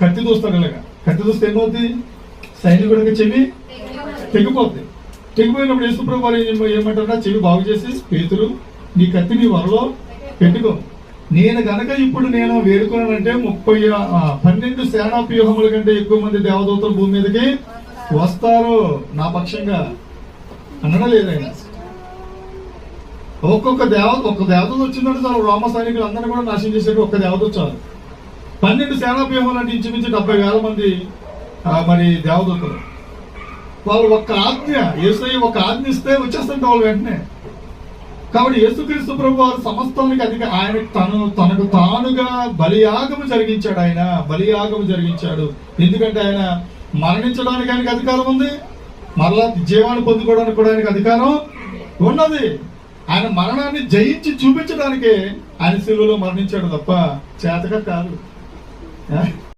కత్తి దూస్తారు ఇలాగా కత్తి దూస్తే ఏమవుద్ది సైనికుడికి చెవి తెగిపోతుంది తెగిపోయినప్పుడు యేసుప్రభు వారు ఏమంటారా చెవి బాగు చేసి పేతురు నీ కత్తి నీ వరలో పెట్టుకో. నేను గనక ఇప్పుడు నేను వేడుకున్నానంటే ముప్పై పన్నెండు సేనాప్యూహముల కంటే ఎక్కువ మంది దేవదూతలు భూమి మీదకి వస్తారు నా పక్షంగా అనడం లేదు ఆయన. ఒక్కొక్క దేవత ఒక్క దేవత వచ్చిందంటే చాలు రోమ సైనికులు అందరూ కూడా నాశనం చేసేట్టు ఒక్క దేవత చాలు పన్నెండు సేనాప్యూహములు అంటే ఇంచుమించు డెబ్బై వేల మంది మరి దేవదూతలు. వాళ్ళు ఒక్క ఆజ్ఞ ఏసై ఒక ఆజ్ఞ ఇస్తే వచ్చేస్తుంటే వాళ్ళు వెంటనే. కాబట్టి యేసుక్రీస్తు ప్రభు వారు సమస్తానికి అధిక ఆయన తను తనకు తానుగా బలియాగము జరిగించాడు ఆయన బలియాగము జరిగించాడు. ఎందుకంటే ఆయన మరణించడానికి ఆయనకి అధికారం ఉంది మరలా జీవాన్ని పొందుకోవడానికి కూడా ఆయనకు అధికారం ఉన్నది. ఆయన మరణాన్ని జయించి చూపించడానికే ఆయన శిలువలో మరణించాడు తప్ప చేతగా కాదు. Yeah.